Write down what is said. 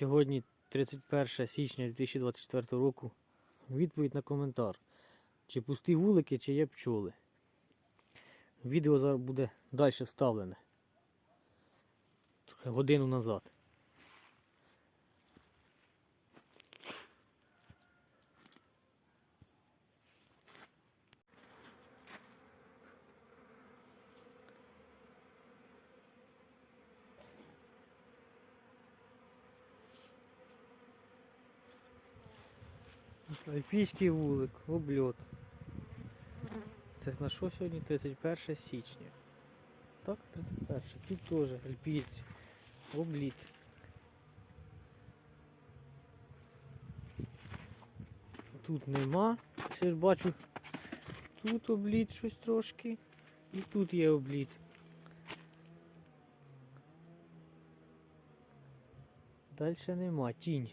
Сьогодні 31 січня 2024 року. Відповідь на коментар. Чи пусті вулики, чи є пчоли. Відео зараз буде далі вставлене. Трохи Годину назад. Альпійський вулик, обльот. Це на що сьогодні? 31 січня. Так, 31. Тут теж альпійці. Обліт. Тут нема. Ще ж бачу. Тут обліт щось трошки. І тут є обліт. Далі нема. Тінь.